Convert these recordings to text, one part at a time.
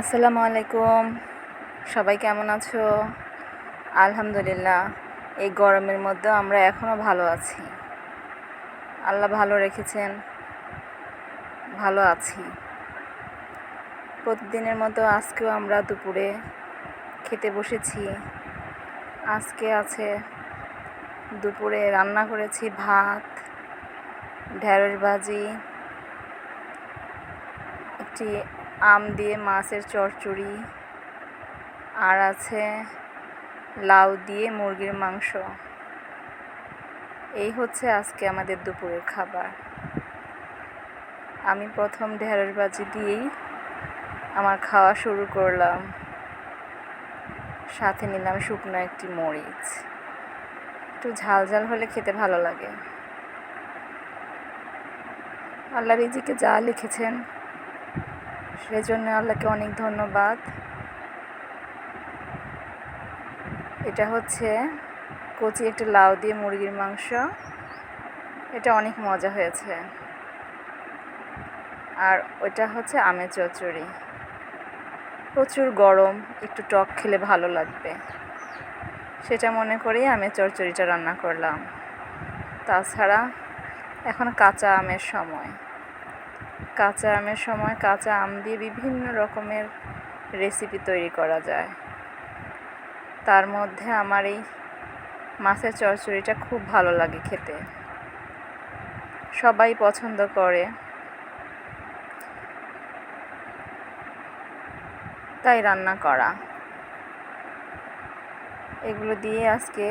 আসসালামু আলাইকুম। সবাই কেমন আছো? আলহামদুলিল্লাহ, এই গরমের মধ্যে আমরা এখনও ভালো আছি। আল্লাহ ভালো রেখেছেন, ভালো আছি। প্রতিদিনের মতো আজকেও আমরা দুপুরে খেতে বসেছি। আজকে আছে দুপুরে রান্না করেছি ভাত, ঢেঁড়স ভাজি, একটি আম দিয়ে মাছের চচ্চড়ি আর আছে লাউ দিয়ে মুরগির মাংস। এই হচ্ছে আজকে আমাদের দুপুরের খাবার। আমি প্রথম ঢেঁড়স ভাজি দিয়েই আমার খাওয়া শুরু করলাম। সাথে নিলাম শুকনো একটি মরিচ। একটু ঝাল ঝাল হলে খেতে ভালো লাগে। আল্লাহ রিজিকে যা লিখেছেন সেজন্য আল্লাহকে অনেক ধন্যবাদ। এটা হচ্ছে কচি একটা লাউ দিয়ে মুরগির মাংস। এটা অনেক মজা হয়েছে। আর ওইটা হচ্ছে আমের চচ্চড়ি। প্রচুর গরম, একটু টক খেলে ভালো লাগবে। সেটা মনে করেই আমের চচ্চড়িটা রান্না করলাম। তাছাড়া এখন কাঁচা আমের সময়। কাঁচা আমের সময় কাঁচা আম দিয়ে বিভিন্ন রকমের রেসিপি তৈরি করা যায়। তার মধ্যে আমার এই মাছের চচ্চড়িটা খুব ভালো লাগে খেতে। সবাই পছন্দ করে। তাই রান্না করা। এগুলো দিয়ে আজকে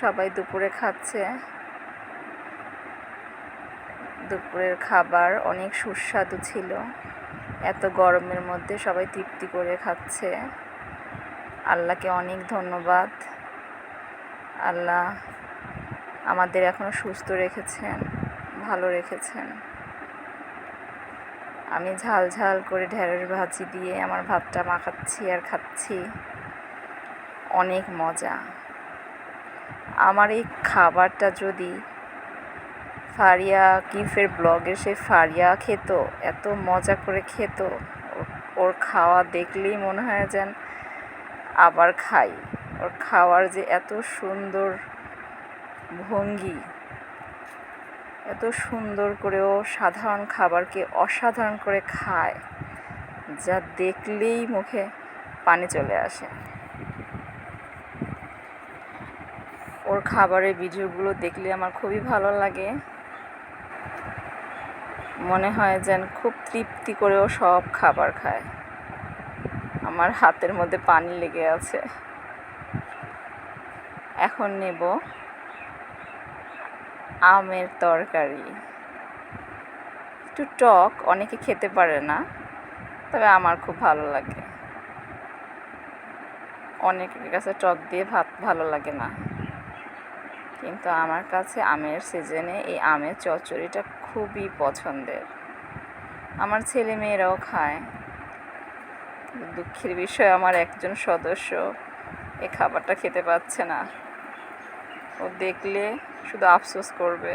সবাই দুপুরে খাচ্ছে। দুপুরের খাবার অনেক সুস্বাদু ছিল। এত গরমের মধ্যে সবাই তৃপ্তি করে খাচ্ছে। আল্লাহকে অনেক ধন্যবাদ। আল্লাহ আমাদের এখনও সুস্থ রেখেছেন, ভালো রেখেছেন। আমি ঝাল ঝাল করে ঢেঁড়স ভাজি দিয়ে আমার ভাতটা মাখাচ্ছি আর খাচ্ছি। অনেক মজা। আমার এই খাবারটা যদি ফারিয়া কিফের ব্লগে সে ফারিয়া খেত, এত মজা করে খেত। ওর খাওয়া দেখলেই মনে হয় যেন আবার খাই। ওর খাওয়ার যে এত সুন্দর ভঙ্গি, এত সুন্দর করে ও সাধারণ খাবারকে অসাধারণ করে খায়, যা দেখলেই মুখে পানি চলে আসে। ওর খাবারের ভিডিওগুলো দেখলে আমার খুবই ভালো লাগে। মনে হয় যেন খুব তৃপ্তি করেও সব খাবার খায়। আমার হাতের মধ্যে পানি লেগে আছে। এখন নেব আমের তরকারি। একটু টক, অনেকে খেতে পারে না, তবে আমার খুব ভালো লাগে। অনেকের কাছে টক দিয়ে ভাত ভালো লাগে না। কিন্তু আমার কাছে আমের সিজনে এই আমের চচ্চড়িটা খুবই পছন্দের। আমার ছেলে মেয়েরাও খায়। দুঃখের বিষয়, আমার একজন সদস্য এই খাবারটা খেতে পাচ্ছে না। ও দেখলে শুধু আফসোস করবে।